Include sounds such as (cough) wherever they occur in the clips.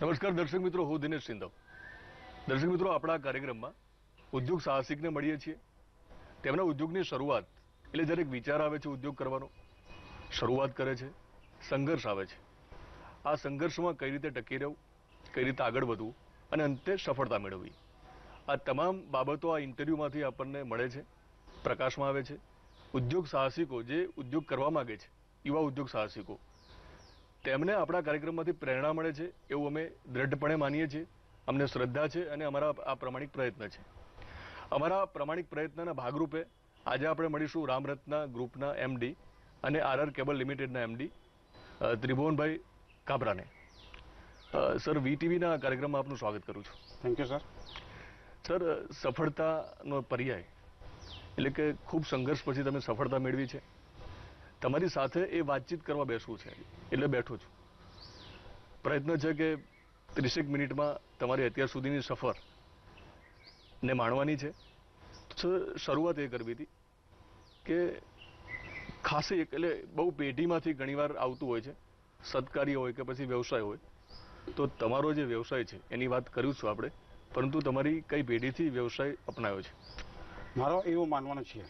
નમસ્કાર દર્શક મિત્રો, હું દિનેશ સિંધવ. દર્શક મિત્રો, આપણા કાર્યક્રમમાં ઉદ્યોગ સાહસિકને મળીએ છીએ. તેમના ઉદ્યોગની શરૂઆત, એટલે દરેક વિચાર આવે છે ઉદ્યોગ કરવાનો, શરૂઆત કરે છે, સંઘર્ષ આવે છે. આ સંઘર્ષમાં કઈ રીતે ટકી રહેવું, કઈ રીતે આગળ વધવું, અને અંતે સફળતા મેળવવી. આ તમામ બાબતો આ ઇન્ટરવ્યૂમાંથી આપણને મળે છે, પ્રકાશમાં આવે છે. ઉદ્યોગ સાહસિકો જે ઉદ્યોગ કરવા માંગે છે, યુવા ઉદ્યોગ સાહસિકો તેમને આપણા કાર્યક્રમમાંથી પ્રેરણા મળે છે એવું અમે દ્રઢપણે માનીએ છીએ. અમને શ્રદ્ધા છે અને અમારા આ પ્રમાણિક પ્રયત્ન છે. અમારા પ્રમાણિક પ્રયત્નના ભાગરૂપે આજે આપણે મળીશું રામરત્ના ગ્રુપના એમડી અને આરઆર કેબલ લિમિટેડના એમડી ત્રિભુવનભાઈ કાબરાને. સર વીટીવીના કાર્યક્રમમાં આપનું સ્વાગત કરું છું. થેન્ક યુ સર સર સફળતાનો પર્યાય એટલે કે ખૂબ સંઘર્ષ પછી તમે સફળતા મેળવી છે. તમારી સાથે એ વાતચીત કરવા બેસવું છે, એટલે બેઠો છું. પ્રયત્ન છે કે ત્રીસેક મિનિટમાં તમારી અત્યાર સુધીની સફર ને માણવાની છે. શરૂઆત એ કરવી હતી કે ખાસી એટલે બહુ પેઢીમાંથી ઘણીવાર આવતું હોય છે સત્કાર્ય હોય કે પછી વ્યવસાય હોય, તો તમારો જે વ્યવસાય છે, એની વાત કર્યું છું આપણે, પરંતુ તમારી કઈ પેઢીથી વ્યવસાય અપનાવ્યો છે? મારો એવું માનવાનું છે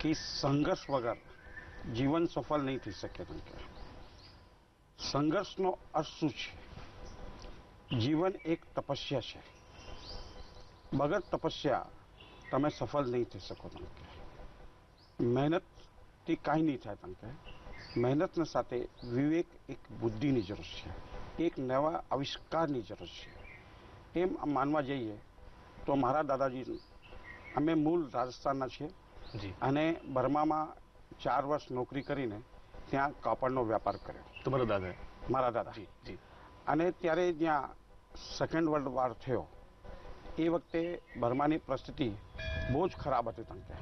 કે સંઘર્ષ વગર જીવન સફળ નહીં થઈ શકે કેમ કે સંઘર્ષનો અર્થ શું છે? જીવન એક તપસ્યા છે. વગર તપસ્યા તમે સફળ નહીં થઈ શકો તમે કે મહેનતથી કાંઈ નહીં થાય તમે કે મહેનતના સાથે વિવેક એક બુદ્ધિની જરૂર છે. એક નવા આવિષ્કારની જરૂર છે. એમ માનવા જઈએ તો મારા દાદાજી અમે મૂળ રાજસ્થાનના છીએ અને બર્મામાં ચાર વર્ષ નોકરી કરીને ત્યાં કાપડનો વ્યાપાર કર્યો. તમારા દાદા મારા દાદા. જી અને ત્યારે ત્યાં સેકન્ડ વર્લ્ડ વોર થયો એ વખતે બર્માની પરિસ્થિતિ બહુ જ ખરાબ હતી તંકે.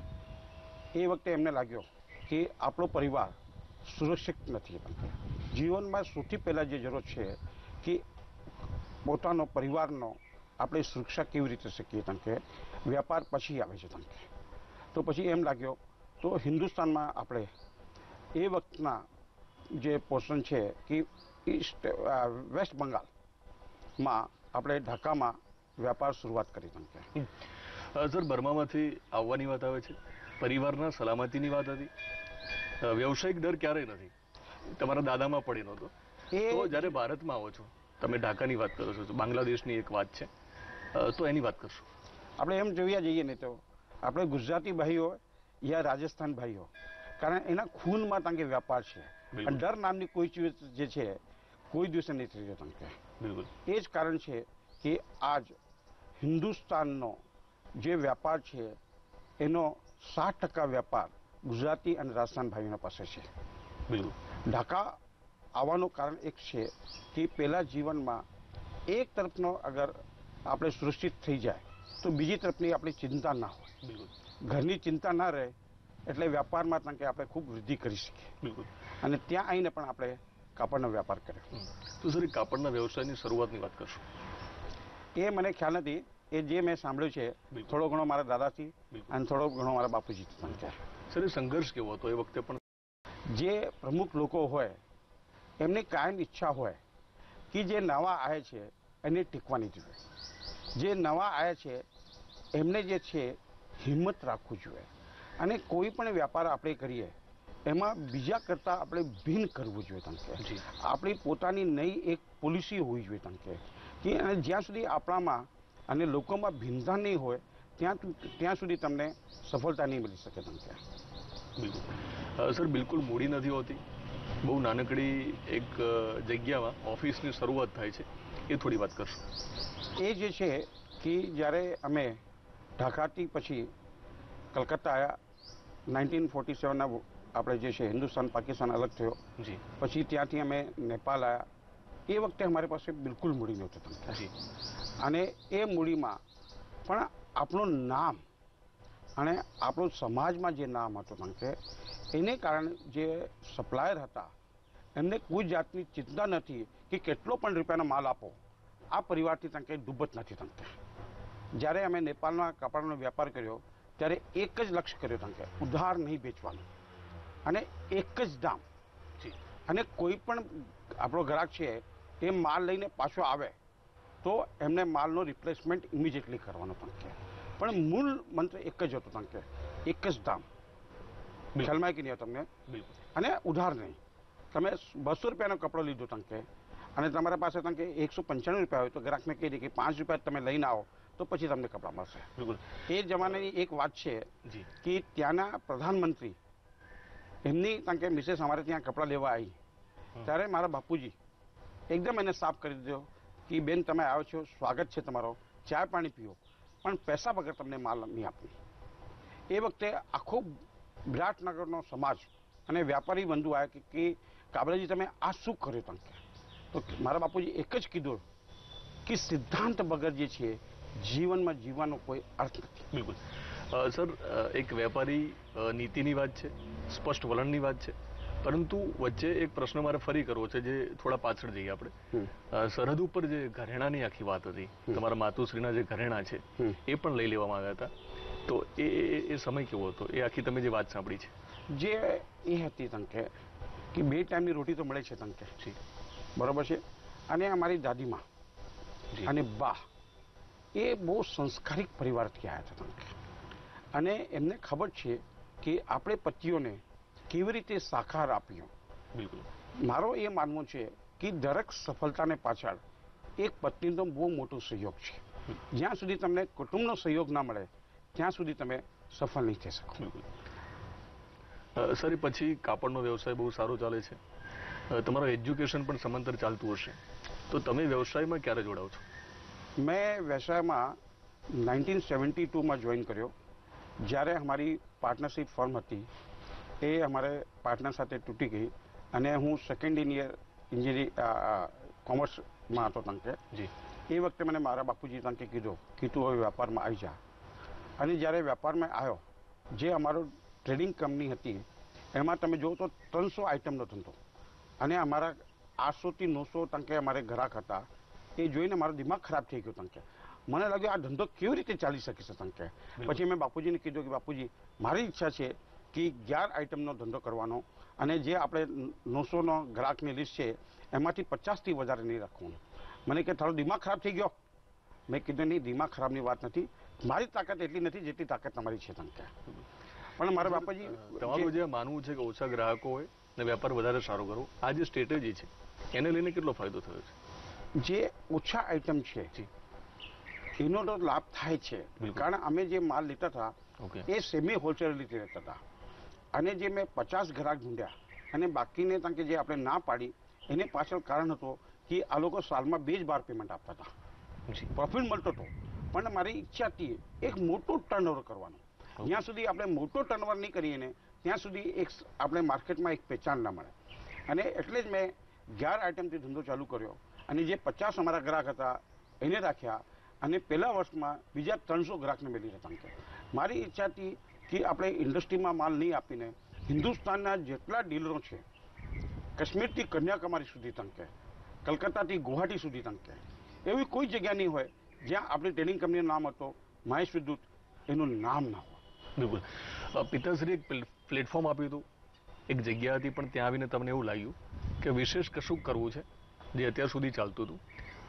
એ વખતે એમને લાગ્યો કે આપણો પરિવાર સુરક્ષિત નથી તંકે. જીવનમાં સૌથી પહેલાં જે જરૂર છે કે પોતાનો પરિવારનો આપણે સુરક્ષા કેવી રીતે શકીએ તંકે? વ્યાપાર પછી આવે છે તંકે. તો પછી એમ લાગ્યો તો હિન્દુસ્તાનમાં આપણે એ વખતના જે પોર્શન છે કે ઈસ્ટ વેસ્ટ બંગાળમાં આપણે ઢાકામાં વ્યાપાર શરૂઆત કરી તંકે સર બર્મામાંથી આવવાની વાત આવે છે. પરિવારના સલામતીની વાત હતી. વ્યવસાયિક ડર ક્યારેય નથી. તમારા દાદામાં પડી નહોતો. એ તો જ્યારે ભારતમાં આવો છો તમે ઢાકાની વાત કરો છો બાંગ્લાદેશની એક વાત છે. તો એની વાત કરશો. આપણે એમ જોયા જઈએ ને તો આપણે ગુજરાતી ભાઈઓ યા રાજસ્થાન ભાઈઓ કારણ એના ખૂનમાં તાંકે વ્યાપાર છે. અને ડર નામની કોઈ ચીજ જે છે કોઈ દિવસે નહીં થઈ જતો બિલકુલ. એ જ કારણ છે કે આજ હિન્દુસ્તાનનો જે વ્યાપાર છે એનો સાઠ ટકા વ્યાપાર ગુજરાતી અને રાજસ્થાન ભાઈઓના પાસે છે. બિલકુલ. ઢાકા આવવાનું કારણ એક છે કે પહેલાં જીવનમાં એક તરફનો અગર આપણે સુરક્ષિત થઈ જાય તો બીજી તરફની આપણી ચિંતા ના હોય. બિલકુલ. ઘરની ચિંતા ના રહે એટલે વ્યાપારમાં કારણ કે આપણે ખૂબ વૃદ્ધિ કરી શકીએ. બિલકુલ. અને ત્યાં આવીને પણ આપણે કાપડનો વ્યાપાર કર્યો. તો સર કાપડના વ્યવસાયની શરૂઆતની વાત કરશો. એ મને ખ્યાલ નથી. એ જે મેં સાંભળ્યું છે થોડો ઘણો મારા દાદાથી અને થોડો ઘણો મારા બાપુજી પણ સર એ સંઘર્ષ કેવો હતો? એ વખતે પણ જે પ્રમુખ લોકો હોય એમની કાયમ ઈચ્છા હોય કે જે નવા આવે છે એને ટીકવાની જોઈએ જે નવા આવે છે એમને જે છે હિંમત રાખવું જોઈએ. અને કોઈ પણ વ્યાપાર આપણે કરીએ એમાં બીજા કરતાં આપણે ભિન્ન કરવું જોઈએ તંકે. આપણી પોતાની નહીં એક પોલિસી હોવી જોઈએ તંકે. કે અને જ્યાં સુધી આપણામાં અને લોકોમાં ભિન્નતા નહીં હોય ત્યાં ત્યાં સુધી તમને સફળતા નહીં મળી શકે તંકે. બિલકુલ. સર બિલકુલ મૂડી નથી હોતી. બહુ નાનકડી એક જગ્યામાં ઓફિસની શરૂઆત થાય છે. એ થોડી વાત કરશો? એ જે છે કે જ્યારે અમે ઢાકાથી પછી કલકત્તા આવ્યા નાઇન્ટીન ફોર્ટી સેવનના આપણે જે છે હિન્દુસ્તાન પાકિસ્તાન અલગ થયો. જી. પછી ત્યાંથી અમે નેપાલ આવ્યા એ વખતે અમારી પાસે બિલકુલ મૂડી નહોતી જી. અને એ મૂડીમાં પણ આપણું નામ અને આપણું સમાજમાં જે નામ હતું તંકે એને કારણે જે સપ્લાયર હતા એમને કોઈ જાતની ચિંતા નથી કે કેટલો પણ રૂપિયાનો માલ આપો. આ પરિવારથી તંકે ડૂબત નથી તંકે જ્યારે અમે નેપાળના કપડાનો વ્યાપાર કર્યો ત્યારે એક જ લક્ષ્ય કર્યો તંકે ઉધાર નહીં વેચવાનું. અને એક જ દામ અને કોઈ પણ આપણો ગ્રાહક છે એ માલ લઈને પાછો આવે તો એમને માલનો રિપ્લેસમેન્ટ ઇમિડિયેટલી કરવાનો પણ કહે. પણ મૂળ મંત્ર એક જ હતો તંકે એક જ દામ. ખ્યાલમાં કે નહીં તમને? બિલકુલ. અને ઉધાર નહીં. તમે બસો રૂપિયાનો કપડો લીધો તંકે અને તમારા પાસે તંકે એકસો પંચાણું રૂપિયા હોય તો ગ્રાહકને કહી દે કે પાંચ રૂપિયા તમે લઈને આવો. તો પછી તમને કપડાં મળશે. બિલકુલ. એ જમાનાની એક વાત છે કે ત્યાંના પ્રધાનમંત્રી એમની કારણ કે મિસેસ અમારે ત્યાં કપડાં લેવા આવી. ત્યારે મારા બાપુજી એકદમ એને સાફ કરી દીધો કે બેન તમે આવ્યો છો સ્વાગત છે તમારો ચા પાણી પીઓ પણ પૈસા વગર તમને માલ નહીં આપું એ વખતે આખો વિરાટનગરનો સમાજ અને વ્યાપારી બંધુ આવ્યા કે કે કાબરાજી તમે આ શું કર્યું? તમે તો મારા બાપુજી એક જ કીધું કે સિદ્ધાંત વગર જે છે જીવનમાં જીવવાનો કોઈ અર્થ નથી. બિલકુલ. સર એક વેપારી નીતિની વાત છે સ્પષ્ટ વલણની વાત છે પરંતુ વચ્ચે એક પ્રશ્ન મારે ફરી કરવો છે જે થોડા પાછળ જઈએ આપણે. સરહદ ઉપર જે ઘરેણાની આખી વાત હતી તમારા માતુશ્રીના જે ઘરેણા છે એ પણ લઈ લેવામાં આવ્યા હતા. તો એ એ- સમય કેવો હતો? એ આખી તમે જે વાત સાંભળી છે. જે એ હતી તંકે કે બે ટાઈમની રોટી તો મળે છે તંકે. બરોબર છે? અને અમારી દાદીમાં અને બા. એ બહુ સંસ્કારિક પરિવારથી આવ્યા હતા અને એમને ખબર છે કે આપણે પતિઓને કેવી રીતે સાકાર આપ્યો બિલકુલ. મારો એ માનવું છે કે દરેક સફળતાને પાછળ એક પત્નીનો બહુ મોટો સહયોગ છે. જ્યાં સુધી તમને કુટુંબનો સહયોગ ના મળે ત્યાં સુધી તમે સફળ નહીં થઈ શકો. સર પછી કાપડનો વ્યવસાય બહુ સારો ચાલે છે. તમારું એજ્યુકેશન પણ સમાંતર ચાલતું હશે. તો તમે વ્યવસાયમાં ક્યારે જોડાવ છો? મેં વ્યવસાયમાં નાઇન્ટીન સેવન્ટી ટુમાં જોઈન કર્યો. જ્યારે અમારી પાર્ટનરશિપ ફર્મ હતી એ અમારે પાર્ટનર સાથે તૂટી ગઈ અને હું સેકન્ડ ઇયર ઇન્જિનિયરિંગ કોમર્સમાં હતો તંકે. જી. એ વખતે મને મારા બાપુજી તંકે કીધું કે તું હવે વેપારમાં આવી જા. અને જ્યારે વેપારમાં આવ્યો જે અમારો ટ્રેડિંગ કંપની હતી એમાં તમે જુઓ તો ત્રણસો આઇટમનો ધંધો. અને અમારા આઠસોથી નવસો તંકે અમારે ગ્રાહક હતા. એ જોઈને મારો દિમાગ ખરાબ થઈ ગયો તંકે. મને લાગ્યું આ ધંધો કેવી રીતે ચાલી શકે છે તંકે. પછી મેં બાપુજીને કીધું કે બાપુજી મારી ઈચ્છા છે કે અગિયાર આઇટમનો ધંધો કરવાનો અને જે આપણે નવસોનો ગ્રાહકની લિસ્ટ છે એમાંથી પચાસથી વધારે નહીં રાખવાનું. મને કે તારો દિમાગ ખરાબ થઈ ગયો? મેં કીધું નહીં દિમાગ ખરાબની વાત નથી. મારી તાકાત એટલી નથી જેટલી તાકાત તમારી છે તંકે. પણ મારા બાપાજી તમારું જે માનવું છે કે ઓછા ગ્રાહકો હોય ને વેપાર વધારે સારો કરવો આ જે સ્ટ્રેટેજી છે એને લઈને કેટલો ફાયદો થયો છે? જે ઓછા આઈટમ છે એનો તો લાભ થાય છે. કારણ અમે જે માલ લેતા હતા એ સેમી હોલસેલ રીતે લેતા હતા. અને જે મેં પચાસ ગ્રાહક ઢૂંઢ્યા અને બાકીને કારણ કે જે આપણે ના પાડી એને પાછળ કારણ હતો કે આ લોકો સાલમાં બે જ બાર પેમેન્ટ આપતા હતા. પ્રોફિટ મળતો હતો. પણ મારી ઈચ્છા હતી એક મોટું ટર્નઓવર કરવાનું. જ્યાં સુધી આપણે મોટો ટર્નઓવર નહીં કરીએ ને ત્યાં સુધી એક આપણે માર્કેટમાં એક પહેચાન ના મળે. અને એટલે જ મેં અગિયાર આઇટમથી ધંધો ચાલુ કર્યો. અને જે પચાસ અમારા ગ્રાહક હતા, એને રાખ્યા અને પહેલા વર્ષમાં બીજા ત્રણસો ગ્રાહકને મેળવી હતા. કે મારી ઈચ્છા હતી કે આપણે ઇન્ડસ્ટ્રીમાં માલ નહીં આપીને હિન્દુસ્તાનના જેટલા ડીલરો છે, કાશ્મીરથી કન્યાકુમારી સુધી તંકે, કલકત્તાથી ગુવાહાટી સુધી તંકે, એવી કોઈ જગ્યા નહીં હોય જ્યાં આપણી ટ્રેનિંગ કંપનીનું નામ હતો, મહેશ વિદ્યુત, એનું નામ ના હોય. બિલકુલ. પિતાશ્રી એક પ્લેટફોર્મ આપ્યું હતું. એક જગ્યા હતી, પણ ત્યાં આવીને તમને એવું લાગ્યું કે વિશેષ કશું કરવું છે? જે અત્યાર સુધી ચાલતું હતું.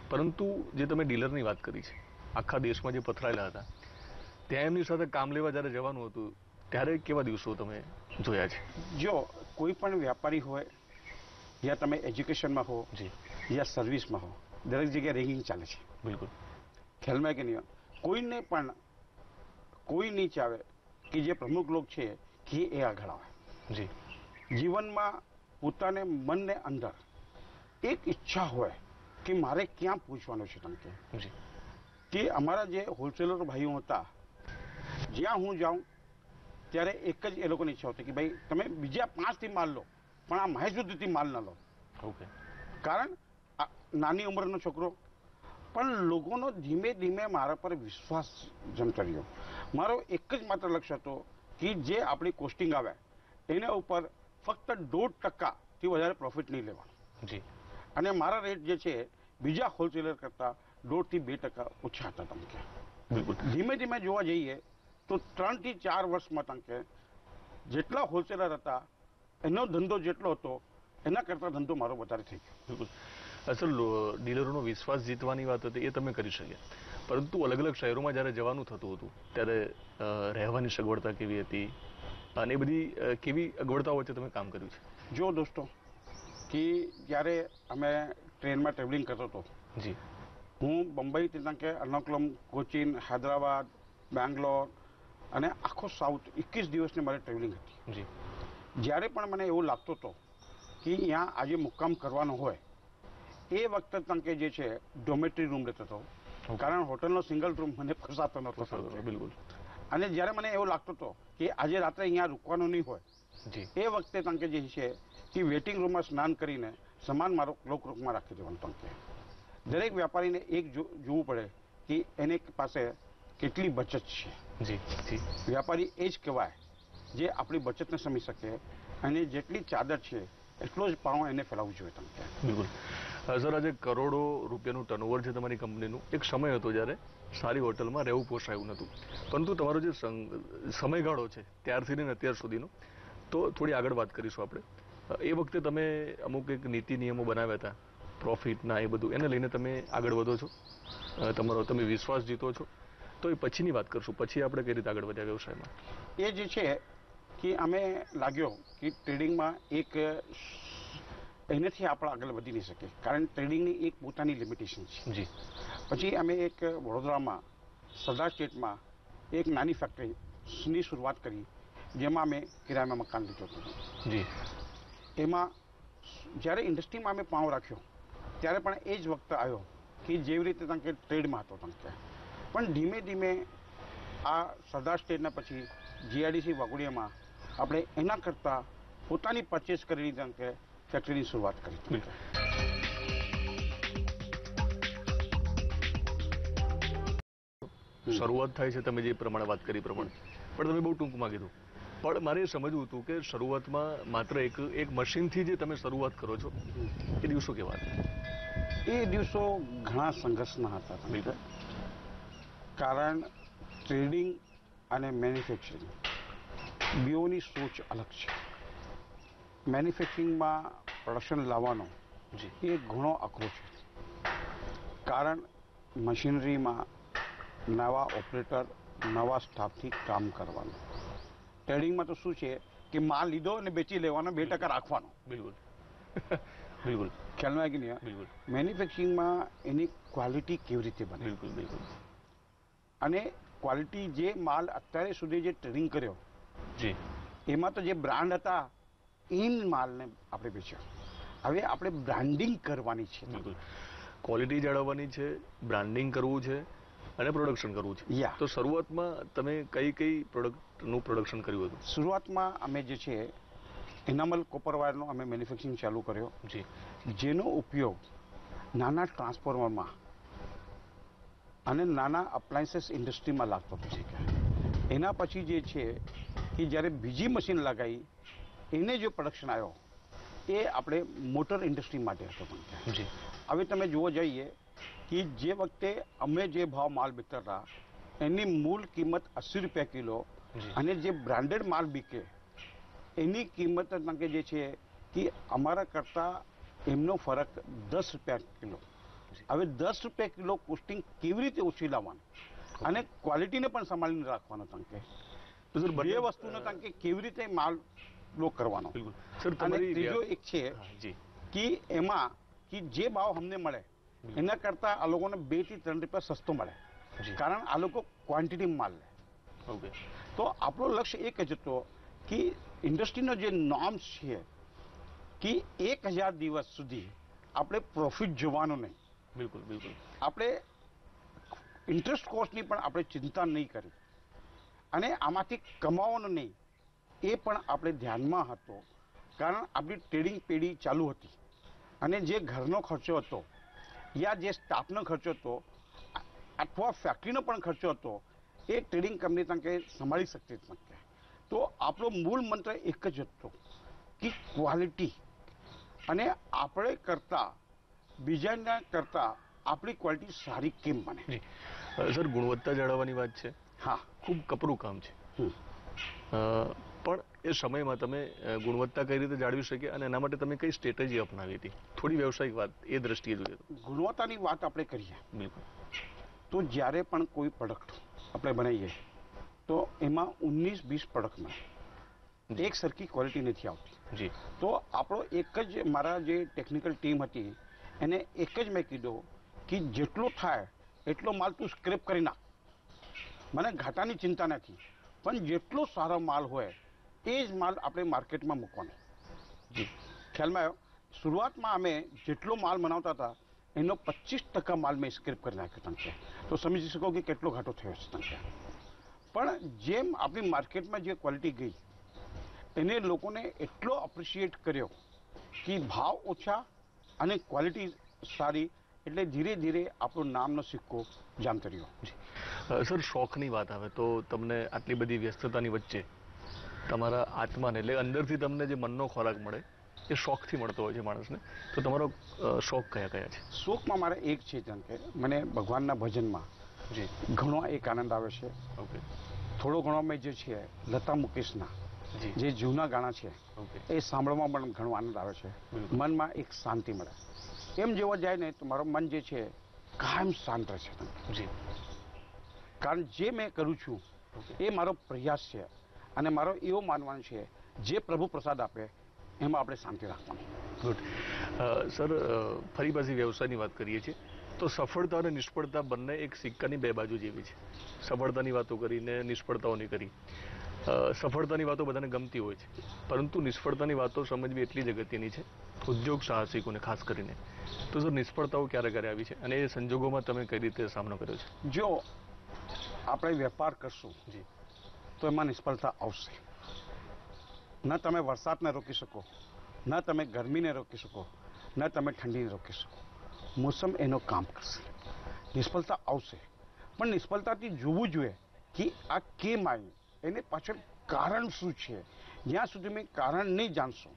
પરંતુ જે તમે ડીલરની વાત કરી છે આખા દેશમાં જે પથરાયેલા હતા ત્યાં એમની સાથે કામ લેવા જ્યારે જવાનું હતું ત્યારે કેવા દિવસો તમે જોયા છે? જો કોઈ પણ વ્યાપારી હોય યા તમે એજ્યુકેશનમાં હો જી. યા સર્વિસમાં હો દરેક જગ્યાએ રેગિંગ ચાલે છે. બિલકુલ. ખ્યાલમાં કે નહીં? કોઈને પણ કોઈ નીચ આવે કે જે પ્રમુખ લોક છે કે એ આગળ આવે. જી. જીવનમાં પોતાને મનને અંદર એક ઈચ્છા હોય કે મારે ક્યાં પહોંચવાનું છે તમે કે જી કે અમારા જે હોલસેલર ભાઈઓ હતા જ્યાં હું જાઉં ત્યારે એક જ એ લોકોની ઈચ્છા હતી કે ભાઈ તમે બીજા પાંચથી માલ લો પણ આ મહેશ વિદ્યુતથી માલ ન લો ઓકે કારણ આ નાની ઉંમરનો છોકરો પણ લોકોનો ધીમે ધીમે મારા પર વિશ્વાસ જમતો રહ્યો મારો એક જ માત્ર લક્ષ્ય હતો કે જે આપણી કોસ્ટિંગ આવે એના ઉપર ફક્ત દોઢ ટકાથી વધારે પ્રોફિટ નહીં લેવાનું જી અને મારા રેટ જે છે બીજા હોલસેલર કરતાં દોઢથી બે ટકા ઓછા હતા તમકે. બિલકુલ. ધીમે ધીમે જોવા જઈએ તો ત્રણથી ચાર વર્ષમાં તંકે જેટલા હોલસેલર હતા એનો ધંધો જેટલો હતો એના કરતાં ધંધો મારો વધારે થઈ ગયો. બિલકુલ. અસલ ડીલરોનો વિશ્વાસ જીતવાની વાત હતી એ તમે કરી શક્યા પરંતુ અલગ અલગ શહેરોમાં જ્યારે જવાનું થતું હતું ત્યારે રહેવાની સગવડતા કેવી હતી? અને એ બધી કેવી અગવડતાઓ વચ્ચે તમે કામ કર્યું છે? જો દોસ્તો કે જ્યારે અમે ટ્રેનમાં ટ્રાવેલિંગ કરતો હતો જી. હું બંબઈ ત્યાં કે અર્નાકુલમ કોચીન હૈદરાબાદ બેંગ્લોર અને આખો સાઉથ એકવીસ દિવસની મારી ટ્રાવેલિંગ હતી. જી. જ્યારે પણ મને એવું લાગતું હતો કે અહીંયા આજે મુક્કામ કરવાનો હોય એ વખતે તંકે જે છે ડોમેટ્રી રૂમ લેતો હતો. કારણ હોટલનો સિંગલ રૂમ મને ફસાતો નહોતો બિલકુલ. અને જ્યારે મને એવું લાગતું હતો કે આજે રાત્રે અહીંયા રૂકવાનું નહીં હોય જી. એ વખતે તંકે જે છે કે વેટિંગ રૂમમાં સ્નાન કરીને સમાન મારો લોકરૂપમાં રાખી દેવાનું તંકે દરેક વ્યાપારીને એક જો- જોવું પડે કે એને પાસે કેટલી બચત છે. જી વ્યાપારી એ જ કહેવાય જે આપણી બચતને સમજી શકે અને જેટલી ચાદર છે એટલો જ પાણો એને ફેલાવવું જોઈએ તંકે બિલકુલ. સર આજે કરોડો રૂપિયાનું ટર્નઓવર છે તમારી કંપનીનું. એક સમય હતો જ્યારે સારી હોટલમાં રહેવું પોસાયું નહોતું. પરંતુ તમારો જે સમયગાળો છે ત્યારથી અત્યાર સુધીનો તો થોડી આગળ વાત કરીશું આપણે. એ વખતે તમે અમુક એક નીતિ નિયમો બનાવ્યા હતા પ્રોફિટના એ બધું એને લઈને તમે આગળ વધો છો. તમારો તમે વિશ્વાસ જીતો છો. તો એ પછીની વાત કરશું. પછી આપણે કઈ રીતે આગળ વધ્યા વ્યવસાયમાં? એ જે છે કે અમે લાગ્યો કે ટ્રેડિંગમાં એક એનાથી આપણે આગળ વધી નહીં શકીએ. કારણ ટ્રેડિંગની એક પોતાની લિમિટેશન છે. જી. પછી અમે એક વડોદરામાં સરદાર સ્ટેટમાં એક નાની ફેક્ટરીની શરૂઆત કરી જેમાં અમે કિરાયામાં મકાન લીધું હતું. જી. એમાં જ્યારે ઇન્ડસ્ટ્રીમાં અમે પાવ રાખ્યો, ત્યારે પણ એ જ વખત આવ્યો કે જેવી રીતે તંકે ટ્રેડમાં હતો તંકે. પણ ધીમે ધીમે આ સરદાર સ્ટેટના પછી જીઆઈડીસી વાઘોડિયામાં આપણે એના કરતાં પોતાની પરચેસ કરેલી તંકે ફેક્ટરીની શરૂઆત કરી. શરૂઆત થાય છે, તમે જે પ્રમાણે વાત કરી પ્રમાણે. પણ તમે બહુ ટૂંકમાં કીધું. પણ મારે એ સમજવું હતું કે શરૂઆતમાં માત્ર એક એક મશીનથી જે તમે શરૂઆત કરો છો એ દિવસો કેવા એ દિવસો ઘણા સંઘર્ષના હતા. બિલકુલ. કારણ ટ્રેડિંગ અને મેન્યુફેક્ચરિંગ. બેઓની સોચ અલગ છે. મેન્યુફેક્ચરિંગમાં પ્રોડક્શન લાવવાનો જે. એ ઘણો અઘરો છે કારણ મશીનરીમાં નવા ઓપરેટર નવા સ્ટાફથી કામ કરવાનું. ટ્રેડિંગમાં તો શું છે કે માલ લીધો અને વેચી લેવાનો બે ટકા રાખવાનો. બિલકુલ. (laughs) બિલકુલ. ખ્યાલમાં કે નહીં? બિલકુલ મેન્યુફેક્ચરિંગમાં એની ક્વોલિટી કેવી રીતે બને? બિલકુલ બિલકુલ. અને ક્વોલિટી જે માલ અત્યારે સુધી જે ટ્રેડિંગ કર્યો જી. એમાં તો જે બ્રાન્ડ હતા એ માલને આપણે વેચ્યો. હવે આપણે બ્રાન્ડિંગ કરવાની છે. બિલકુલ. ક્વોલિટી જાળવવાની છે બ્રાન્ડિંગ કરવું છે અને પ્રોડક્શન કરવું છે. તો શરૂઆતમાં તમે કઈ કઈ પ્રોડક્ટનું પ્રોડક્શન કર્યું હતું. શરૂઆતમાં અમે જે છે એનામલ કોપર વાયરનો અમે મેન્યુફેક્ચરિંગ ચાલુ કર્યો. જી. જેનો ઉપયોગ નાના ટ્રાન્સફોર્મરમાં અને નાના અપ્લાયન્સીસ ઇન્ડસ્ટ્રીમાં લાગતો હતો. એના પછી જે છે કે જ્યારે બીજી મશીન લગાવી એને જે પ્રોડક્શન આવ્યો એ આપણે મોટર ઇન્ડસ્ટ્રી માટે હતો પણ હવે તમે જોવા જઈએ કે જે વખતે અમે જે ભાવ માલ વેચતા હતા એની મૂળ કિંમત અસી રૂપિયા કિલો. અને જે બ્રાન્ડેડ માલ બીકે એની કિંમત તંકે જે છે કે અમારા કરતાં એમનો ફરક દસ રૂપિયા કિલો. હવે દસ રૂપિયા કિલો કોસ્ટિંગ કેવી રીતે ઓછી લાવવાનું? અને ક્વોલિટીને પણ સંભાળીને રાખવાનો તંકે તો બે વસ્તુનો તંકે કેવી રીતે માલ લો કરવાનો? અને ત્રીજો એક છે કે એમાં કે જે ભાવ અમને મળે એના કરતાં આ લોકોને બેથી ત્રણ રૂપિયા સસ્તો મળે. કારણ આ લોકો ક્વોન્ટિટી માલ લે. ઓકે તો આપણો લક્ષ્ય એક જ હતો કે ઇન્ડસ્ટ્રીનો જે નોર્મ્સ છે કે એક હજાર દિવસ સુધી આપણે પ્રોફિટ જોવાનો નહીં. બિલકુલ બિલકુલ. આપણે ઇન્ટરેસ્ટ કોસ્ટની પણ આપણે ચિંતા નહીં કરી. અને આમાંથી કમાવાનું નહીં એ પણ આપણે ધ્યાનમાં હતો. કારણ આપણી ટ્રેડિંગ પેઢી ચાલુ હતી. અને જે ઘરનો ખર્ચો હતો યા જે સ્ટાફનો ખર્ચો હતો અથવા ફેક્ટરીનો પણ ખર્ચો હતો એ ટ્રેડિંગ કંપની તંકે સંભાળી શકતી જ નથી તો આપણો મૂળ મંત્ર એક જ હતો કે ક્વોલિટી અને આપણે કરતાં બીજાના કરતાં આપણી ક્વોલિટી સારી કેમ બને? સર ગુણવત્તા જાળવવાની વાત છે. હા. ખૂબ કપરું કામ છે. પણ એ સમયમાં તમે ગુણવત્તા કઈ રીતે જાળવી શકે અને એના માટે તમે કઈ સ્ટ્રેટેજી અપનાવી હતી? થોડી વ્યવસાયિક વાત એ દ્રષ્ટિએ જોઈએ ગુણવત્તાની વાત આપણે કરીએ. બિલકુલ. તો જ્યારે પણ કોઈ પ્રોડક્ટ આપણે બનાવીએ તો એમાં ઉન્નીસ વીસ પ્રોડક્ટમાં એક સરખી ક્વોલિટી નથી આવતી. જી. તો આપણો એક જ મારા જે ટેકનિકલ ટીમ હતી એને એક જ મેં કીધું કે જેટલો થાય એટલો માલ તું સ્ક્રેપ કરી નાખ. મને ઘાટાની ચિંતા નથી. પણ જેટલો સારો માલ હોય એ જ માલ આપણે માર્કેટમાં મૂકવાનો. જી. ખ્યાલમાં આવ્યો? શરૂઆતમાં અમે જેટલો માલ બનાવતા હતા એનો પચીસ ટકા માલ મેં સ્ક્રેપ કરી નાખ્યો તંકે તો સમજી શકો કે કેટલો ઘાટો થયો છે તંકે પણ જેમ આપણી માર્કેટમાં જે ક્વોલિટી ગઈ, એને લોકોને એટલો અપ્રિશિએટ કર્યો કે ભાવ ઓછા અને ક્વોલિટી સારી એટલે ધીરે ધીરે આપણો નામનો સિક્કો જામ રહ્યો સર, શોખની વાત આવે તો તમને આટલી બધી વ્યસ્તતાની વચ્ચે તમારા આત્માને એટલે અંદરથી તમને જે મનનો ખોરાક મળે એ શોખથી મળતો હોય છે માણસને. તો તમારો શોખ કયા કયા છે? શોખમાં મારે એક છે જેમ કે મને ભગવાનના ભજનમાં જી ઘણો એક આનંદ આવે છે. ઓકે. થોડો ઘણો મેં જે છે લતા મુકેશના જે. જૂના ગાણા છે એ સાંભળવામાં પણ ઘણો આનંદ આવે છે. મનમાં એક શાંતિ મળે. એમ જોવા જાય ને તો મારું મન જે છે કાયમ શાંત રહે છે. જી. કારણ જે મેં કરું છું એ મારો પ્રયાસ છે. અને મારો એવો માનવાનું છે જે પ્રભુ પ્રસાદ આપે એમાં આપણે શાંતિ રાખવાની. ગુડ સર ફરી પાછી વ્યવસાયની વાત કરીએ છીએ. તો સફળતા અને નિષ્ફળતા બંને એક સિક્કાની બે બાજુ જેવી છે. સફળતાની વાતો કરીને નિષ્ફળતાઓની કરી. સફળતાની વાતો બધાને ગમતી હોય છે. પરંતુ નિષ્ફળતાની વાતો સમજવી એટલી જ અગત્યની છે, ઉદ્યોગ સાહસિકોને, ખાસ કરીને. તો સર, નિષ્ફળતાઓ ક્યારે ક્યારે આવી છે? અને એ સંજોગોમાં તમે કઈ રીતે સામનો કર્યો છે? જો આપણે વેપાર કરશું, જી, તો એમાં નિષ્ફળતા આવશે. ન તમે વરસાદને રોકી શકો, ન તમે ગરમીને રોકી શકો, ન તમે ઠંડીને રોકી શકો. મોસમ એનો કામ કરશે. નિષ્ફળતા આવશે. પણ નિષ્ફળતાથી જોવું જોઈએ કે આ કેમ આવ્યું? એને પાછળ કારણ શું છે? જ્યાં સુધી મેં કારણ નહીં જાણશો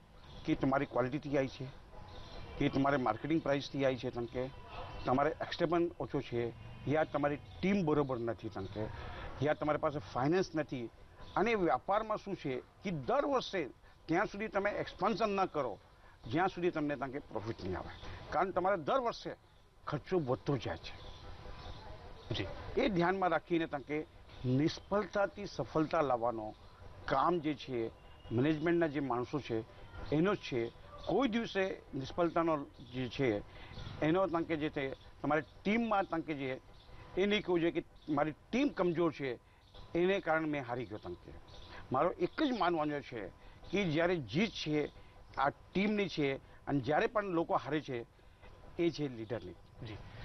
કે તમારી ક્વોલિટીથી આવી છે, કે તમારે માર્કેટિંગ પ્રાઇસથી આવી છે તમ કે તમારે એક્સટેબલ ઓછો છે, યા તમારી ટીમ બરોબર નથી તમ કે યા તમારી પાસે ફાઇનાન્સ નથી અને વ્યાપારમાં શું છે કે દર વર્ષે ત્યાં સુધી તમે એક્સપાન્શન ન કરો, જ્યાં સુધી તમને ત્યાં કે પ્રોફિટ નહીં આવે. કારણ તમારે દર વર્ષે ખર્ચો વધતો જાય છે. જી. એ ધ્યાનમાં રાખીને ત્યાં નિષ્ફળતાથી સફળતા લાવવાનો કામ જે છે મેનેજમેન્ટના જે માણસો છે, એનો જ છે, કોઈ દિવસે નિષ્ફળતાનો જે છે, એનો તાંકે જે છે, તમારી ટીમમાં તાંકે જે, એ નહીં કહેવું જોઈએ કે મારી ટીમ કમજોર છે એને કારણે મેં હારી ગયો કે મારો એક જ માનવાનું છે કે જ્યારે જીત છે આ ટીમની છે અને જ્યારે પણ લોકો હારે છે એ છે લીડરની.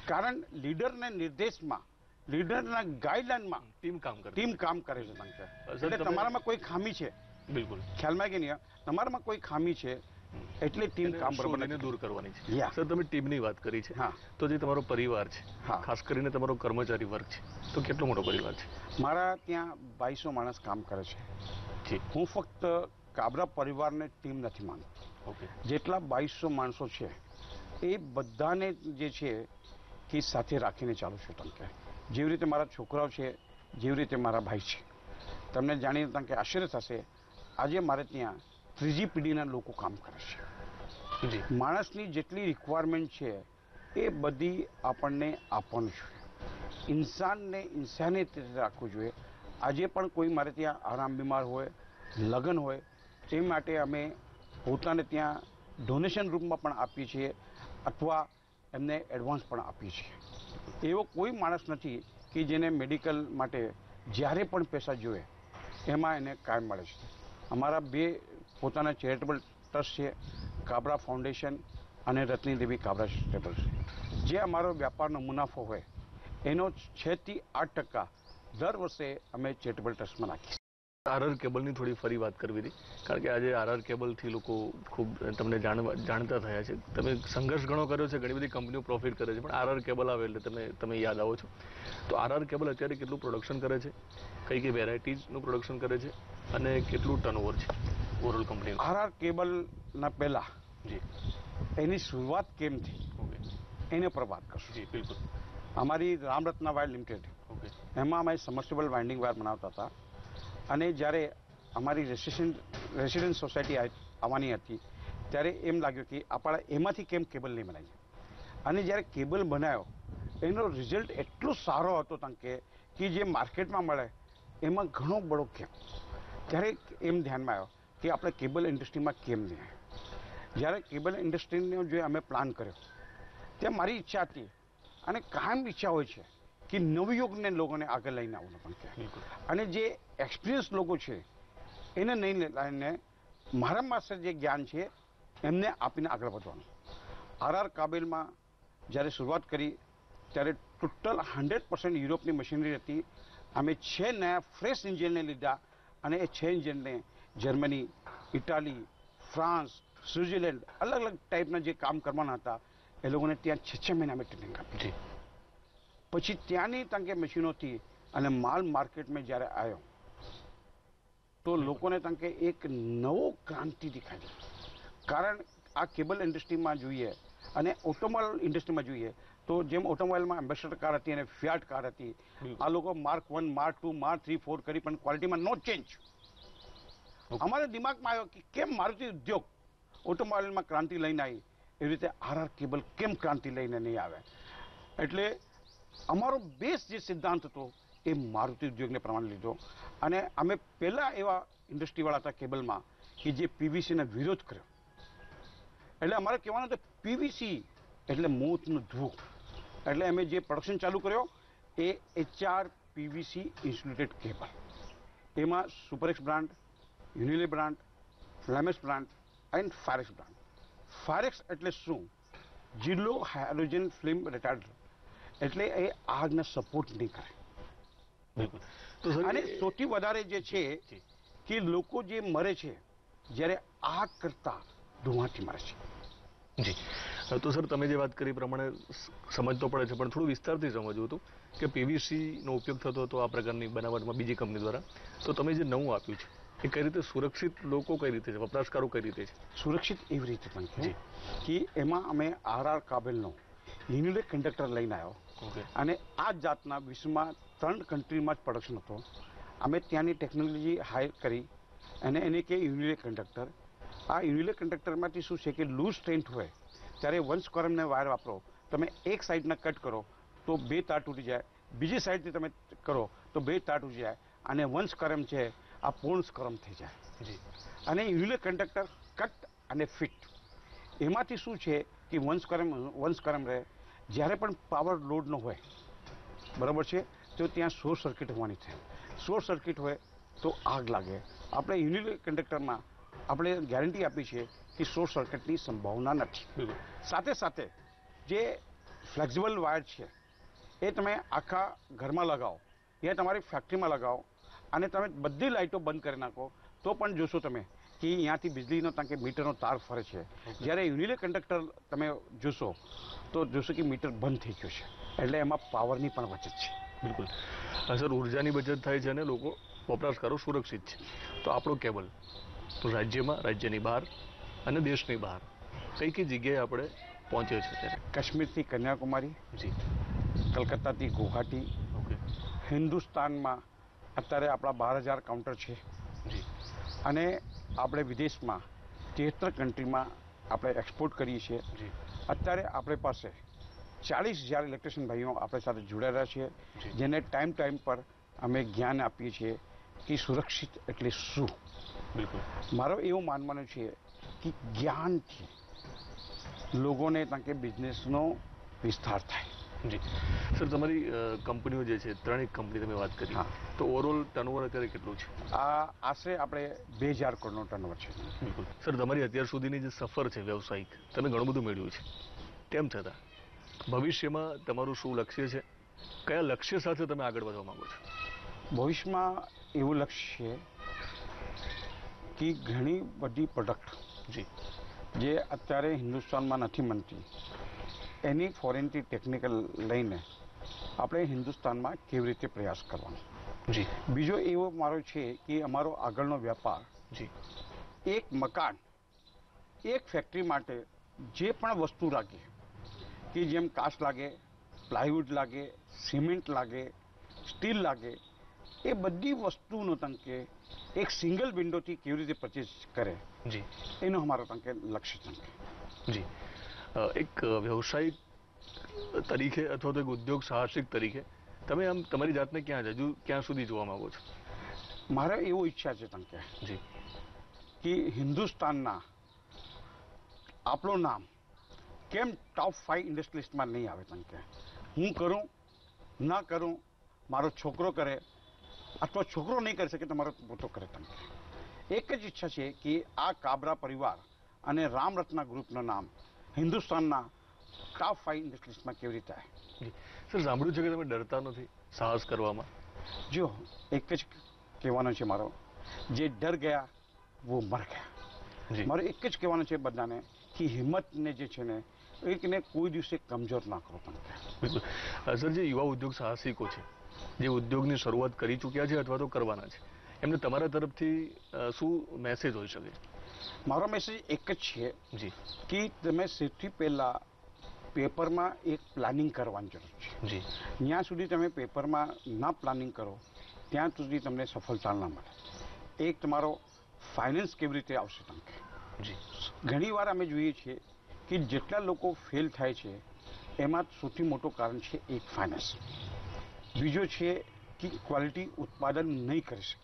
કારણ લીડરના નિર્દેશમાં લીડરના ગાઈડલાઈનમાં ટીમ કામ કરે. ટીમ કામ કરે છે તંકે એટલે તમારામાં કોઈ ખામી છે? બિલકુલ. ખ્યાલમાં કે નહીં? તમારામાં કોઈ ખામી છે? એટલે ટીમ કામ બરોબર દૂર કરવાની છે. સર તમે ટીમની વાત કરી છે. હા. તો જે તમારો પરિવાર છે. ખાસ કરીને તમારો કર્મચારી વર્ગ છે તો કેટલો મોટો પરિવાર છે? મારા ત્યાં બાવીસો માણસ કામ કરે છે. હું ફક્ત કાબરા પરિવારને ટીમ નથી માનતો. ઓકે. જેટલા બાવીસો માણસો છે એ બધાને જે છે કે સાથે રાખીને ચાલુ છું તંકે જેવી રીતે મારા છોકરાઓ છે જેવી રીતે મારા ભાઈ છે. તમને જાણીને તમને આશ્ચર્ય થશે આજે મારે ત્યાં ત્રીજી પેઢીના લોકો કામ કરે છે. માણસની જેટલી રિક્વાયરમેન્ટ છે, એ બધી આપણને આપવાનું જોઈએ ઇન્સાનને ઇન્સાનિયત રીતે રાખવું જોઈએ. આજે પણ કોઈ મારે ત્યાં આરામ બીમાર હોય, લગ્ન હોય, તે માટે અમે પોતાને ત્યાં ડોનેશન રૂપમાં પણ આપીએ છીએ અથવા એમને એડવાન્સ પણ આપીએ છીએ. એવો કોઈ માણસ નથી કે જેને મેડિકલ માટે જ્યારે પણ પૈસા જોઈએ, એમાં એને કાયમ મળે છે. અમારા બે પોતાના ચેરિટેબલ ટ્રસ્ટ છે, કાબરા ફાઉન્ડેશન અને રત્ની દેવી કાબરા ચેરિટેબલ છે. જે અમારો વ્યાપારનો મુનાફો હોય, એનો છથી આઠ ટકા દર વર્ષે અમે ચેરિટેબલ ટ્રસ્ટમાં નાખીએ. આરઆર કેબલની થોડી ફરી વાત કરવી હતી, કારણ કે આજે આરઆર કેબલથી લોકો ખૂબ તમને જાણતા થયા છે. તમે સંઘર્ષ ઘણો કર્યો છે, ઘણી બધી કંપનીઓ પ્રોફિટ કરે છે, પણ આરઆર કેબલ આવે એટલે તમે તમે યાદ આવો છો. તો આરઆર કેબલ અત્યારે કેટલું પ્રોડક્શન કરે છે કઈ કઈ વેરાયટીઝનું પ્રોડક્શન કરે છે અને કેટલું ટર્નઓવર છે? ઓવરઓલ કંપની આરઆર કેબલના પહેલાં જી. એની શરૂઆત કેમ થઈ? ઓકે. એના પર વાત કરશું. જી બિલકુલ. અમારી રામરત્ના વાયર લિમિટેડ. ઓકે. એમાં અમે સમર્સિબલ વાઇન્ડિંગ વાયર બનાવતા હતા. અને જ્યારે અમારી રેસિડેન્ટ રેસિડેન્ટ સોસાયટી આવવાની હતી ત્યારે એમ લાગ્યું કે આપણા એમાંથી કેમ કેબલ નહીં બનાવીએ અને જ્યારે કેબલ બનાવ્યો એનો રિઝલ્ટ એટલો સારો હતો તંકે કે જે માર્કેટમાં મળે એમાં ઘણો બડો કેમ ત્યારે એમ ધ્યાનમાં આવ્યો કે આપણે કેબલ ઇન્ડસ્ટ્રીમાં કેમ નહીં જ્યારે કેબલ ઇન્ડસ્ટ્રીનો જે અમે પ્લાન કર્યો ત્યાં મારી ઈચ્છા હતી અને કાયમ ઈચ્છા હોય છે કે નવયુગને લોકોને આગળ લઈને આવવાનું પણ અને જે એક્સપિરિયન્સ લોકો છે એને નહીં લઈને મારા પાસે જે જ્ઞાન છે એમને આપીને આગળ વધવાનું. આર આર કાબેલમાં જ્યારે શરૂઆત કરી ત્યારે ટોટલ હંડ્રેડ પર્સન્ટ યુરોપની મશીનરી હતી. અમે છે નયા ફ્રેશ ઇન્જિનને લીધા અને એ છે એન્જિનને જર્મની ઇટાલી ફ્રાન્સ સ્વિટ્ઝરલેન્ડ અલગ અલગ ટાઈપના જે કામ કરવાના હતા એ લોકોને ત્યાં છ છ મહિના અમે ટ્રેનિંગ આપી. હતી પછી ત્યાંની તાંકે મશીનોથી અને માલ માર્કેટમાં જ્યારે આવ્યો તો લોકોને તાંકે એક નવો ક્રાંતિ દેખાય કારણ આ કેબલ ઇન્ડસ્ટ્રીમાં જોઈએ અને ઓટોમોબાઈલ ઇન્ડસ્ટ્રીમાં જોઈએ તો જેમ ઓટોમોબાઈલમાં એમ્બેસેડર કાર હતી અને ફિયાટ કાર હતી આ લોકો mark one mark two mark three four કરી પણ ક્વોલિટીમાં નો ચેન્જ. અમારા દિમાગમાં આવ્યો કે કેમ મારુતિ ઉદ્યોગ ઓટોમોબાઈલમાં ક્રાંતિ લઈને આવી? એવી રીતે આર આર કેબલ કેમ ક્રાંતિ લઈને નહીં આવે? એટલે અમારો બેસ જે સિદ્ધાંત હતો એ મારુતિ ઉદ્યોગને પ્રમાણે લીધો. અને અમે પહેલાં એવા ઇન્ડસ્ટ્રીવાળા હતા કેબલમાં કે જે પીવીસીનો વિરોધ કર્યો. એટલે અમારે કહેવાનું હતું પીવીસી એટલે મોતનો ધ્રુવ. એટલે અમે જે પ્રોડક્શન ચાલુ કર્યો એ એચઆર પીવીસી ઇન્સ્યુલેટેડ કેબલ એમાં સુપરએક્સ બ્રાન્ડ યુનિલે બ્રાન્ડ ફ્લેમેસ બ્રાન્ડ એન્ડ ફારેક્સ બ્રાન્ડ. ફારેક્સ એટલે શું? જીલો હાઇડ્રોજન ફિલ્મ રિટાર્ડર એટલે એ આગને સપોર્ટ નહીં કરે. બિલકુલ. તો અને સૌથી વધારે જે છે કે લોકો જે મરે છે જ્યારે આગ કરતા ધુમાથી મરે છે. જી. તો સર તમે જે વાત કરી પ્રમાણે સ- સમજ તો પડે છે. પણ થોડું વિસ્તારથી સમજવું હતું કે પીવીસીનો ઉપયોગ થતો હતો આ પ્રકારની બનાવટમાં બીજી કંપની દ્વારા. તો તમે જે નવું આપ્યું છે એ કઈ રીતે સુરક્ષિત લોકો કઈ રીતે છે? વપરાશકારો કઈ રીતે છે? સુરક્ષિત એવી રીતે પણ છે કે એમાં અમે આર આર કાબેલનો યુનિલે કન્ડક્ટર લઈને આવ્યો. અને આ જાતના વિશ્વમાં ત્રણ કન્ટ્રીમાં જ પ્રોડક્શન હતો. અમે ત્યાંની ટેકનોલોજી હાયર કરી અને એને કે યુનિલેક કન્ડક્ટર આ યુનિલે કન્ડક્ટરમાંથી શું છે કે લૂઝ સ્ટ્રેન્થ હોય ત્યારે વંશ કોરમને વાયર વાપરો. તમે એક સાઈડના કટ કરો તો બે તાર તૂટી જાય. બીજી સાઈડથી તમે કરો તો બે તાર તૂટી જાય. અને વંશ કરમ છે આ પૂર્ણ સ્ક્રમ થઈ જાય. અને યુનિલે કંડક્ટર કટ અને ફિટ. એમાંથી શું છે કે વંશકરમ વંશકરમ રહે. જ્યારે પણ પાવર લોડ ન હોય બરાબર છે? તો ત્યાં શોર્ટ સર્કિટ હોવાની છે. શોર્ટ સર્કિટ હોય તો આગ લાગે. આપણે યુનિલે કંડક્ટરમાં આપણે ગેરંટી આપી છે કે શોર્ટ સર્કિટની સંભાવના નથી. સાથે સાથે જે ફ્લેક્સિબલ વાયર છે એ તમે આખા ઘરમાં લગાવો. યા તમારી ફેક્ટરીમાં લગાવો. અને તમે બધી લાઇટો બંધ કરી નાખો તો પણ જોશો તમે કે અહીંયાથી વીજળીનો ત્યાં કે મીટરનો તાર ફરે છે. જ્યારે યુનિલે કંડક્ટર તમે જોશો તો જોશો કે મીટર બંધ થઈ ગયો છે. એટલે એમાં પાવરની પણ બચત છે. બિલકુલ. સર ઉર્જાની બચત થાય છે અને લોકો વપરાશકારો સુરક્ષિત છે. તો આપણો કેબલ તો રાજ્યમાં રાજ્યની બહાર અને દેશની બહાર કઈ કઈ જગ્યાએ આપણે પહોંચે છે ત્યારે કાશ્મીરથી કન્યાકુમારી જી. કલકત્તાથી ગુવાહાટી ઓકે હિન્દુસ્તાનમાં અત્યારે આપણા બાર હજાર કાઉન્ટર છે. અને આપણે વિદેશમાં તેહત્તર કન્ટ્રીમાં આપણે એક્સપોર્ટ કરીએ છીએ. અત્યારે આપણે પાસે ચાલીસ હજાર ઇલેક્ટ્રિશિયન ભાઈઓ આપણી સાથે જોડાયેલા છે. જેને ટાઈમ ટાઈમ પર અમે જ્ઞાન આપીએ છીએ કે સુરક્ષિત એટલે શું? બિલકુલ. મારો એવું માનવાનું છે કે જ્ઞાનથી લોકોને તાકે બિઝનેસનો વિસ્તાર થાય. જી. સર તમારી કંપનીઓ જે છે ત્રણેક કંપની તમે વાત કરી. હા. તો ઓવરઓલ ટર્નઓવર અત્યારે કેટલું છે? આ આશરે આપણે બે હજાર કરોડનો ટર્નઓવર છે. બિલકુલ. સર તમારી અત્યાર સુધીની જે સફર છે વ્યવસાયિક તમે ઘણું બધું મેળવ્યું છે. તેમ છતાં ભવિષ્યમાં તમારું શું લક્ષ્ય છે? કયા લક્ષ્ય સાથે તમે આગળ વધવા માંગો છો? ભવિષ્યમાં એવું લક્ષ્ય છે કે ઘણી બધી પ્રોડક્ટ જી. જે અત્યારે હિન્દુસ્તાનમાં નથી બનતી એની ફોરેનથી ટેકનિકલ લઈને આપણે હિન્દુસ્તાનમાં કેવી રીતે પ્રયાસ કરવાનો. જી. બીજો એવો મારો છે કે અમારો આગળનો વ્યાપાર જી. એક મકાન એક ફેક્ટરી માટે જે પણ વસ્તુ રાખી કે જેમ કાચ લાગે પ્લાયવુડ લાગે સિમેન્ટ લાગે સ્ટીલ લાગે એ બધી વસ્તુનો તંકે એક સિંગલ વિન્ડોથી કેવી રીતે પરચેસ કરે જી. એનો અમારો તંકે લક્ષ્ય તંકે. જી. એક વ્યવસાયિક તરીકે અથવા તો એક ઉદ્યોગ સાહસિક તરીકે તમે આમ તમારી જાતને ક્યાં હજુ ક્યાં સુધી જોવા માંગો છો? મારે એવો ઈચ્છા છે તંકે જી. કે હિન્દુસ્તાનના આપણું નામ કેમ ટોપ ફાઈવ ઇન્ડસ્ટ્રીલિસ્ટમાં નહીં આવે તંકે? હું કરું ના કરું મારો છોકરો કરે અથવા છોકરો નહીં કરી શકે તમારો મારો પોતો કરે તંકે. એક જ ઈચ્છા છે કે આ કાબરા પરિવાર અને રામરત્ના ગ્રુપનું નામ હિન્દુસ્તાનના ટોપ ફાઈવ ઇન્ડસ્ટ્રીઝમાં કેવી રીતે આવે? સર સાંભળ્યું છે કે તમે ડરતા નથી સાહસ કરવામાં? જો એક જ કહેવાનો છે મારો. જે ડર ગયા વો મર ગયા. મારે એક જ કહેવાનું છે બધાને કે હિંમતને જે છે ને એકને કોઈ દિવસે કમજોર ના કરો પણ. બિલકુલ. સર જે યુવા ઉદ્યોગ સાહસિકો છે જે ઉદ્યોગની શરૂઆત કરી ચૂક્યા છે અથવા તો કરવાના છે એમને તમારા તરફથી શું મેસેજ હોઈ શકે? મારો મેસેજ એક જ છે. જી. કે તમે સૌથી પહેલાં પેપરમાં એક પ્લાનિંગ કરવાની જરૂર છે. જી. જ્યાં સુધી તમે પેપરમાં ના પ્લાનિંગ કરો ત્યાં સુધી તમને સફળતા ના મળે. એક તમારો ફાઇનાન્સ કેવી રીતે આવશે તમને? જી. ઘણીવાર અમે જોઈએ છીએ કે જેટલા લોકો ફેલ થાય છે એમાં સૌથી મોટું કારણ છે એક ફાઇનાન્સ બીજો છે કે ક્વોલિટી ઉત્પાદન નહીં કરી શકે.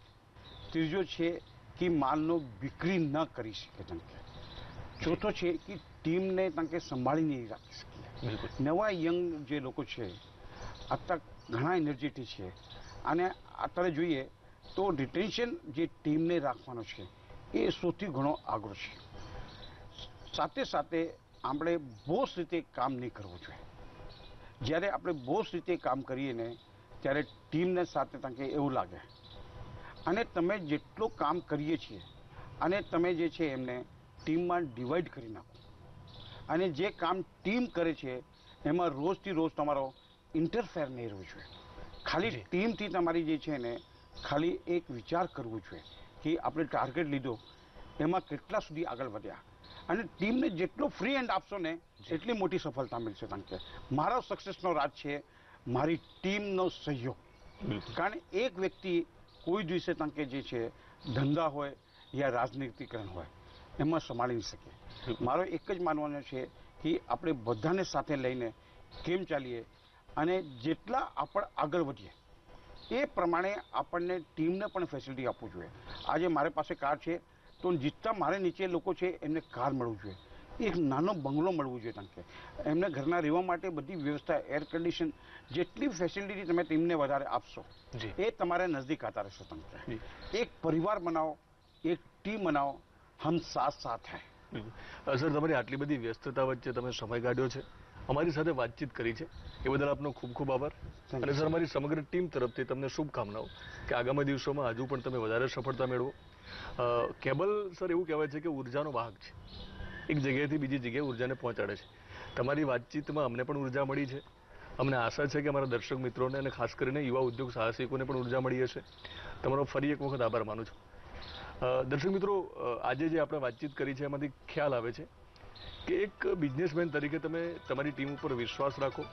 ત્રીજો છે કે માલનો વિક્રી ન કરી શકે તંકે ચોથો છે કે ટીમને તંકે સંભાળી નહીં રાખી શકીએ બિલકુલ નવા યંગ જે લોકો છે અત્યારે ઘણા એનર્જેટિક છે અને અત્યારે જોઈએ તો રિટેન્શન જે ટીમને રાખવાનો છે એ સૌથી ઘણો આગળ છે સાથે સાથે આપણે બોસ રીતે કામ નહીં કરવું જોઈએ જ્યારે આપણે બોસ રીતે કામ કરીએ ને ત્યારે ટીમને સાથે તંકે એવું લાગે અને તમે જેટલું કામ કરીએ છીએ અને તમે જે છે એમને ટીમમાં ડિવાઈડ કરી નાખો. અને જે કામ ટીમ કરે છે એમાં રોજથી રોજ તમારો ઇન્ટરફેર નહીં રહેવું જોઈએ. ખાલી ટીમથી તમારી જે છે ને ખાલી એક વિચાર કરવો જોઈએ કે આપણે ટાર્ગેટ લીધો એમાં કેટલા સુધી આગળ વધ્યા. અને ટીમને જેટલો ફ્રી એન્ડ આપશો ને એટલી મોટી સફળતા મળશે કારણ કે મારો સક્સેસનો રાજ છે મારી ટીમનો સહયોગ. કારણ એક વ્યક્તિ કોઈ દિવસે તંકે જે છે ધંધા હોય યા રાજનીતિકરણ હોય એમાં સંભાળી નહીં શકે મારો એક જ માનવાનો છે કે આપણે બધાને સાથે લઈને કેમ ચાલીએ અને જેટલા આપણે આગળ વધીએ એ પ્રમાણે આપણને ટીમને પણ ફેસિલિટી આપવું જોઈએ. આજે મારી પાસે કાર છે તો જેટલા મારે નીચે લોકો છે એમને કાર મળવું જોઈએ. એક નાનો બંગલો મળવું જોઈએ તમને એમને ઘરના રહેવા માટે બધી વ્યવસ્થા એર કન્ડિશન જેટલી ફેસિલિટી તમે તેમને વધારે આપશો એ તમારે નજદીક આતા રહેશે તમને એક પરિવાર બનાવો એક ટીમ બનાવો હમ સાથ સાથ હૈ. સર તમારી આટલી બધી વ્યસ્તતા વચ્ચે તમે સમય કાઢ્યો છે. અમારી સાથે વાતચીત કરી છે. એ બદલ આપનો ખૂબ ખૂબ આભાર. અને સર અમારી સમગ્ર ટીમ તરફથી તમને શુભકામનાઓ કે આગામી દિવસોમાં હજુ પણ તમે વધારે સફળતા મેળવો. કેબલ સર એવું કહેવાય છે કે ઉર્જાનો વાહક છે. એક જગ્યાએથી બીજી જગ્યાએ ઉર્જાને પહોંચાડે છે. તમારી વાતચીતમાં અમને પણ ઊર્જા મળી છે. અમને આશા છે કે અમારા દર્શક મિત્રોને અને ખાસ કરીને યુવા ઉદ્યોગ સાહસિકોને પણ ઊર્જા મળી હશે. તમારો ફરી એક વખત આભાર માનું છું. દર્શક મિત્રો આજે જે આપણે વાતચીત કરી છે, એમાંથી ખ્યાલ આવે છે કે એક બિઝનેસમેન તરીકે તમે તમારી ટીમ ઉપર વિશ્વાસ રાખો,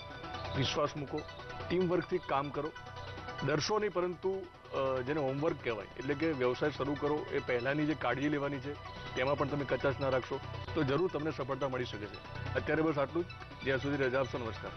વિશ્વાસ મૂકો ટીમ વર્કથી કામ કરો ડરશો નહીં, પરંતુ જેને હોમવર્ક કહેવાય, એટલે કે વ્યવસાય શરૂ કરો, એ પહેલાંની જે કાળજી લેવાની છે, તેમાં પણ તમે કચાશ ના રાખશો, તો જરૂર તમને સફળતા મળી શકે છે. અત્યારે બસ આટલું જ. જ્યાં સુધી રજા આપશો, નમસ્કાર.